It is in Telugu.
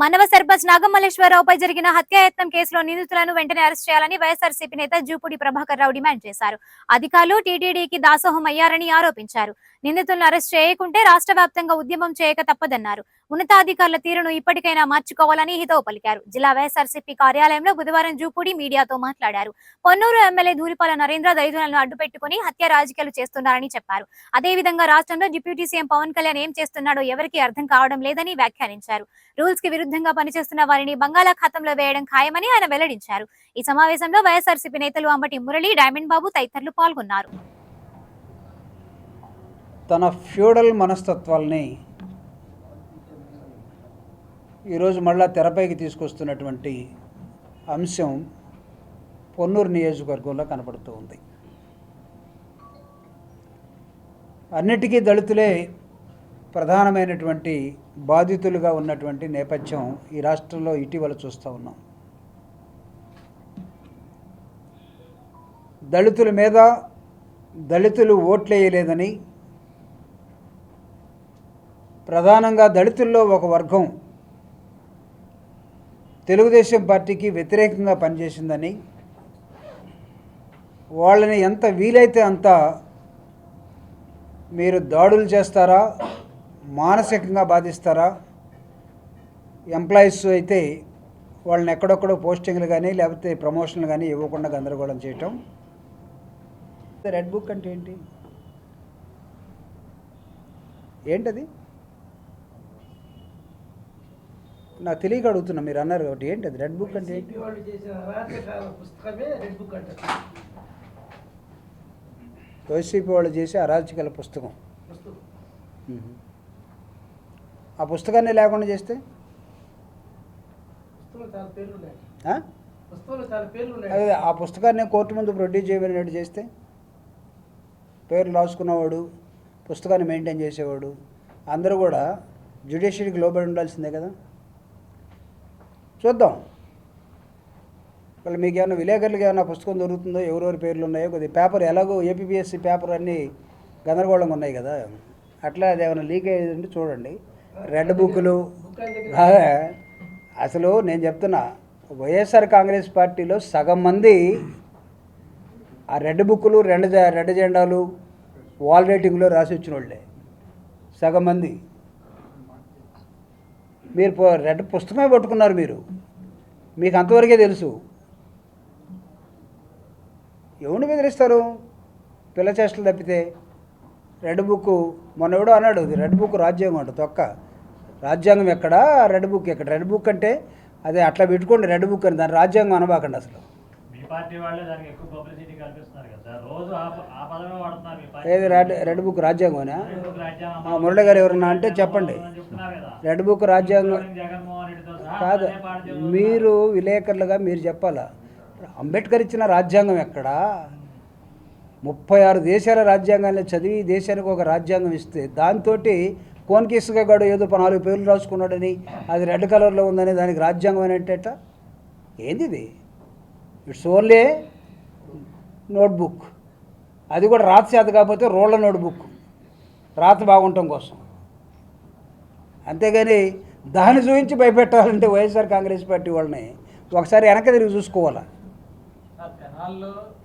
మనవ సర్పంచ్ నాగమల్లేశ్వరరావుపై జరిగిన హత్యాయత్నం కేసులో నిందితులను వెంటనే అరెస్ట్ చేయాలని వైఎస్ఆర్సీపీ నేత జూపూడి ప్రభాకర్ రావు డిమాండ్ చేశారు. అధికారులు టీటీడీకి దాసోహం అయ్యారని ఆరోపించారు. నిందితులను అరెస్ట్ చేయకుంటే రాష్ట్ర వ్యాప్తంగా ఉద్యమం చేయక తప్పదన్నారు. ఉన్నతాధికారుల తీరును ఇప్పటికైనా మార్చుకోవాలని హితవు పలికారు. జిల్లా వైఎస్ఆర్సీపీ కార్యాలయంలో బుధవారం జూపూడి మీడియాతో మాట్లాడారు. పొన్నూరు ఎమ్మెల్యే ధూళిపాల నరేంద్ర దళితులను అడ్డుపెట్టుకుని హత్య రాజకీయాలు చేస్తున్నారని చెప్పారు. అదేవిధంగా రాష్ట్రంలో డిప్యూటీ సీఎం పవన్ కళ్యాణ్ ఏం చేస్తున్నాడో ఎవరికీ అర్థం కావడం లేదని వ్యాఖ్యానించారు. రూల్స్కి విరుద్ధంగా పనిచేస్తున్న వారిని బంగాళాఖాతంలో వేయడం ఖాయమని ఆయన వెల్లడించారు. ఈ సమావేశంలో వైఎస్ఆర్సీపీ నేతలు అంబటి మురళి డైమండ్ బాబు తదితరులు పాల్గొన్నారు. తన ఫ్యూడల్ మనస్తత్వాల్ని ఈరోజు మళ్ళా తెరపైకి తీసుకొస్తున్నటువంటి అంశం పొన్నూరు నియోజకవర్గంలో కనపడుతూ ఉంది. అన్నిటికీ దళితులే ప్రధానమైనటువంటి బాధితులుగా ఉన్నటువంటి నేపథ్యం ఈ రాష్ట్రంలో ఇటీవల చూస్తూ ఉన్నాం. దళితుల మీద దళితులు ఓట్లేయలేదని ప్రధానంగా దళితుల్లో ఒక వర్గం తెలుగుదేశం పార్టీకి వ్యతిరేకంగా పనిచేసిందని వాళ్ళని ఎంత వీలైతే అంత మీరు దాడులు చేస్తారా మానసికంగా బాధిస్తారా? ఎంప్లాయీస్ అయితే వాళ్ళని ఎక్కడొక్కడో పోస్టింగ్లు కానీ లేకపోతే ప్రమోషన్లు కానీ ఇవ్వకుండా గందరగోళం చేయటం. రెడ్ బుక్ అంటే ఏంటి? ఏంటది? నాకు తెలియక అడుగుతున్నా మీరు అన్నారు కాబట్టి. ఏంటి? అది రెడ్ బుక్ అంటే. ఏంటి వైసీపీ వాళ్ళు చేసే అరాచకాల పుస్తకం. ఆ పుస్తకాన్ని లేకుండా చేస్తే? పేర్లు పేర్లు అదే ఆ పుస్తకాన్ని కోర్టు ముందు ప్రొడ్యూస్ చేయమనేట్టు చేస్తే? పేరు రాసుకున్నవాడు పుస్తకాన్ని మెయింటైన్ చేసేవాడు అందరూ కూడా జ్యుడిషియరీకి లోబడి ఉండాల్సిందే కదా? చూద్దాం. వాళ్ళు మీకు ఏమైనా విలేకరులకు ఏమైనా పుస్తకం దొరుకుతుందో ఎవరెవరి పేర్లు ఉన్నాయో కొద్ది పేపర్ ఎలాగో ఏపీఎస్సి పేపర్ అన్నీ గందరగోళంగా ఉన్నాయి కదా. అట్లా అది ఏమైనా లీక్ అయ్యేదంటే చూడండి. రెడ్ బుక్లు అసలు నేను చెప్తున్నా వైఎస్ఆర్ కాంగ్రెస్ పార్టీలో సగం మంది ఆ రెడ్ బుక్కులు రెండు రెడ్ జెండాలు వాల్ రైటింగ్లో రాసి వచ్చిన వాళ్ళే సగం మంది. మీరు రెడ్ పుస్తకమే పట్టుకున్నారు మీరు. మీకు అంతవరకే తెలుసు. ఎవరిని బెదిరిస్తారు? పిల్ల చేష్టలు తప్పితే. రెడ్ బుక్ మొన్న ఎవడో అన్నాడు ఇది రెడ్ బుక్ రాజ్యాంగం అంట తొక్క. రాజ్యాంగం ఎక్కడా? రెడ్ బుక్ ఎక్కడ? రెడ్ బుక్ అంటే అదే అట్లా పెట్టుకోండి రెడ్ బుక్ అని. దాని రాజ్యాంగం అనబాకండి అసలు. ఏది రెడ్ రెడ్ బుక్ రాజ్యాంగమేనా? మురళి గారు ఎవరన్నా అంటే చెప్పండి. రెడ్ బుక్ రాజ్యాంగం కాదు మీరు విలేకరులుగా మీరు చెప్పాలా? అంబేద్కర్ ఇచ్చిన రాజ్యాంగం ఎక్కడా? ముప్పై ఆరు దేశాల రాజ్యాంగాన్ని చదివి దేశానికి ఒక రాజ్యాంగం ఇస్తే దాంతో కోన్కిస్గా గడు ఏదో నాలుగు పేర్లు రాసుకున్నాడని అది రెడ్ కలర్లో ఉందని దానికి రాజ్యాంగం అని అంటే ఏంది ఇది ఇట్స్ ఓన్లీ నోట్బుక్. అది కూడా రాత చేత కాకపోతే రోళ్ళ నోట్బుక్. రాత బాగుండటం కోసం. అంతేగాని దాన్ని చూపించి భయపెట్టాలంటే వైఎస్ఆర్ కాంగ్రెస్ పార్టీ వాళ్ళని ఒకసారి వెనక తిరిగి చూసుకోవాలా?